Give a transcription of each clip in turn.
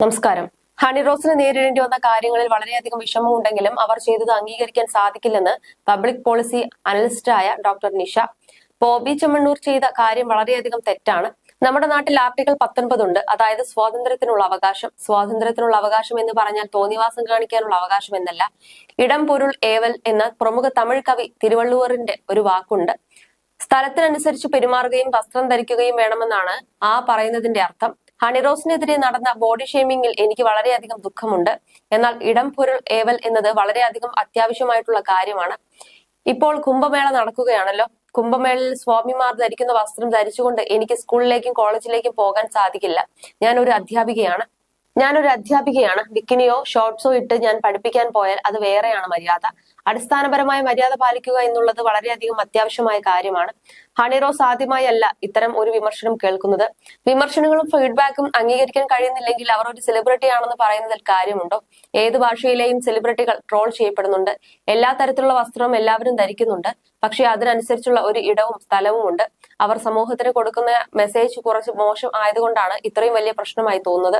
നമസ്കാരം. ഹണി റോസിന് നേരിടേണ്ടി വന്ന കാര്യങ്ങളിൽ വളരെയധികം വിഷമമുണ്ടെങ്കിലും അവർ ചെയ്തത് അംഗീകരിക്കാൻ സാധിക്കില്ലെന്ന് പബ്ലിക് പോളിസി അനലിസ്റ്റായ ഡോക്ടർ നിഷ. ബോബി ചെമ്മണ്ണൂർ ചെയ്ത കാര്യം വളരെയധികം തെറ്റാണ്. നമ്മുടെ നാട്ടിൽ ആർട്ടിക്കിൾ പത്തൊൻപത് ഉണ്ട്. അതായത് സ്വാതന്ത്ര്യത്തിനുള്ള അവകാശം. സ്വാതന്ത്ര്യത്തിനുള്ള അവകാശം എന്ന് പറഞ്ഞാൽ തോന്നിവാസം കാണിക്കാനുള്ള അവകാശം എന്നല്ല. ഇടം പൊരുൾ ഏവൽ എന്ന പ്രമുഖ തമിഴ് കവി തിരുവള്ളുവറിന്റെ ഒരു വാക്കുണ്ട്. സ്ഥലത്തിനനുസരിച്ച് പെരുമാറുകയും വസ്ത്രം ധരിക്കുകയും വേണമെന്നാണ് ആ പറയുന്നതിന്റെ അർത്ഥം. ഹണിറോസിനെതിരെ നടന്ന ബോഡി ഷേമിംഗിൽ എനിക്ക് വളരെയധികം ദുഃഖമുണ്ട്. എന്നാൽ ഇടം പൊരുൾ ഏവൽ എന്നത് വളരെയധികം അത്യാവശ്യമായിട്ടുള്ള കാര്യമാണ്. ഇപ്പോൾ കുംഭമേള നടക്കുകയാണല്ലോ. കുംഭമേളയിൽ സ്വാമിമാർ ധരിക്കുന്ന വസ്ത്രം ധരിച്ചുകൊണ്ട് എനിക്ക് സ്കൂളിലേക്കും കോളേജിലേക്കും പോകാൻ സാധിക്കില്ല. ഞാൻ ഒരു അധ്യാപികയാണ്. ഞാനൊരു അധ്യാപികയാണ്. ബിക്കിനിയോ ഷോർട്സോ ഇട്ട് ഞാൻ പഠിപ്പിക്കാൻ പോയാൽ അത് വേറെയാണ് മര്യാദ. അടിസ്ഥാനപരമായ മര്യാദ പാലിക്കുക എന്നുള്ളത് വളരെയധികം അത്യാവശ്യമായ കാര്യമാണ്. ഹണിറോസ് ആദ്യമായി അല്ല ഇത്തരം ഒരു വിമർശനം കേൾക്കുന്നത്. വിമർശനങ്ങളും ഫീഡ്ബാക്കും അംഗീകരിക്കാൻ കഴിയുന്നില്ലെങ്കിൽ അവർ ഒരു സെലിബ്രിറ്റി ആണെന്ന് പറയുന്നതിൽ കാര്യമുണ്ടോ? ഏത് ഭാഷയിലെയും സെലിബ്രിറ്റികൾ ട്രോൾ ചെയ്യപ്പെടുന്നുണ്ട്. എല്ലാ തരത്തിലുള്ള വസ്ത്രവും എല്ലാവരും ധരിക്കുന്നുണ്ട്. പക്ഷെ അതിനനുസരിച്ചുള്ള ഒരു ഇടവും സ്ഥലവും ഉണ്ട്. അവർ സമൂഹത്തിന് കൊടുക്കുന്ന മെസ്സേജ് കുറച്ച് മോശം ആയതുകൊണ്ടാണ് ഇത്രയും വലിയ പ്രശ്നമായി തോന്നുന്നത്.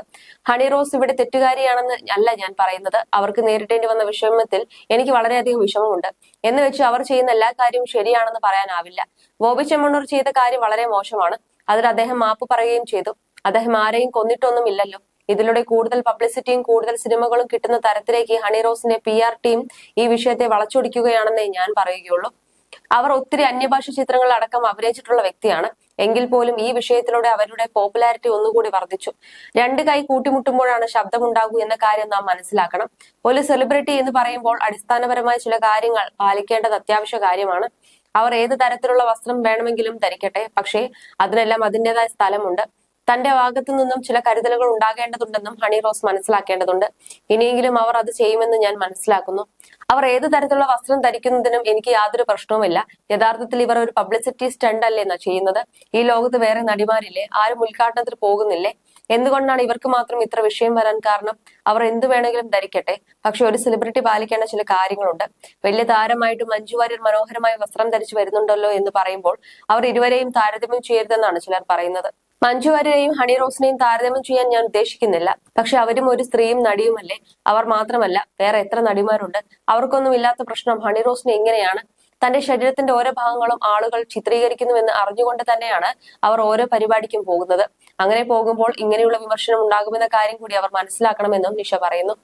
ഹണി റോസ് ഇവിടെ തെറ്റുകാരിയാണെന്ന് അല്ല ഞാൻ പറയുന്നത്. അവർക്ക് നേരിടേണ്ടി വന്ന വിഷമത്തിൽ എനിക്ക് വളരെയധികം വിഷമമുണ്ട്. എന്ന് വെച്ച് അവർ ചെയ്യുന്ന എല്ലാ കാര്യവും ശരിയാണെന്ന് പറയാനാവില്ല. ഗോപിച്ചമ്മണ്ണൂർ ചെമ്മണ്ണൂർ ചെയ്ത കാര്യം വളരെ മോശമാണ്. അതിൽ അദ്ദേഹം മാപ്പ് പറയുകയും ചെയ്തു. അദ്ദേഹം ആരെയും കൊന്നിട്ടൊന്നും ഇല്ലല്ലോ ഇതിലൂടെ കൂടുതൽ പബ്ലിസിറ്റിയും കൂടുതൽ സിനിമകളും കിട്ടുന്ന തരത്തിലേക്ക് ഹണി റോസിന്റെ പി ആർ ടീം ഈ വിഷയത്തെ വളച്ചൊടിക്കുകയാണെന്നേ ഞാൻ പറയുകയുള്ളൂ. അവർ ഒത്തിരി അന്യഭാഷ ചിത്രങ്ങൾ അടക്കം അഭിനയിച്ചിട്ടുള്ള വ്യക്തിയാണ്. എങ്കിൽ പോലും ഈ വിഷയത്തിലൂടെ അവരുടെ പോപ്പുലാരിറ്റി ഒന്നുകൂടി വർദ്ധിച്ചു. രണ്ട് കൈ കൂട്ടിമുട്ടുമ്പോഴാണ് ശബ്ദമുണ്ടാകൂ എന്ന കാര്യം നാം മനസ്സിലാക്കണം. ഒരു സെലിബ്രിറ്റി എന്ന് പറയുമ്പോൾ അടിസ്ഥാനപരമായ ചില കാര്യങ്ങൾ പാലിക്കേണ്ടത് അത്യാവശ്യ കാര്യമാണ്. അവർ ഏത് തരത്തിലുള്ള വസ്ത്രം വേണമെങ്കിലും ധരിക്കട്ടെ. പക്ഷേ അതിനെല്ലാം അതിന്റെതായ സ്ഥലമുണ്ട്. തന്റെ ഭാഗത്തു നിന്നും ചില കരുതലുകൾ ഉണ്ടാകേണ്ടതുണ്ടെന്നും ഹണി റോസ് മനസ്സിലാക്കേണ്ടതുണ്ട്. ഇനിയെങ്കിലും അവർ അത് ചെയ്യുമെന്ന് ഞാൻ മനസ്സിലാക്കുന്നു. അവർ ഏത് തരത്തിലുള്ള വസ്ത്രം ധരിക്കുന്നതിനും എനിക്ക് യാതൊരു പ്രശ്നവുമില്ല. യഥാർത്ഥത്തിൽ ഇവർ ഒരു പബ്ലിസിറ്റി സ്റ്റണ്ട് അല്ലേ ചെയ്യുന്നത്? ഈ ലോകത്ത് വേറെ നടിമാരില്ലേ? ആരും ഉദ്ഘാടനത്തിൽ പോകുന്നില്ലേ? എന്തുകൊണ്ടാണ് ഇവർക്ക് മാത്രം ഇത്ര വിഷയം വരാൻ കാരണം? അവർ എന്തു വേണമെങ്കിലും ധരിക്കട്ടെ. പക്ഷെ ഒരു സെലിബ്രിറ്റി പാലിക്കേണ്ട ചില കാര്യങ്ങളുണ്ട്. വലിയ താരമായിട്ട് മഞ്ജു വാര്യർ മനോഹരമായ വസ്ത്രം ധരിച്ചു വരുന്നുണ്ടല്ലോ എന്ന് പറയുമ്പോൾ അവർ ഇരുവരെയും താരതമ്യം ചെയ്യരുതെന്നാണ് ചിലർ പറയുന്നത്. മഞ്ജു വാര്യരെയും ഹണി റോസിനെയും താരതമ്യം ചെയ്യാൻ ഞാൻ ഉദ്ദേശിക്കുന്നില്ല. പക്ഷെ അവരും ഒരു സ്ത്രീയും നടിയുമല്ലേ? അവർ മാത്രമല്ല വേറെ എത്ര നടിമാരുണ്ട്? അവർക്കൊന്നും ഇല്ലാത്ത പ്രശ്നം ഹണി റോസിന് എങ്ങനെയാണ്? തന്റെ ശരീരത്തിന്റെ ഓരോ ഭാഗങ്ങളും ആളുകൾ ചിത്രീകരിക്കുന്നുവെന്ന് അറിഞ്ഞുകൊണ്ട് തന്നെയാണ് അവർ ഓരോ പരിപാടിക്കും പോകുന്നത്. അങ്ങനെ പോകുമ്പോൾ ഇങ്ങനെയുള്ള വിമർശനം ഉണ്ടാകുമെന്ന കാര്യം കൂടി അവർ മനസ്സിലാക്കണമെന്നും നിഷ പറയുന്നു.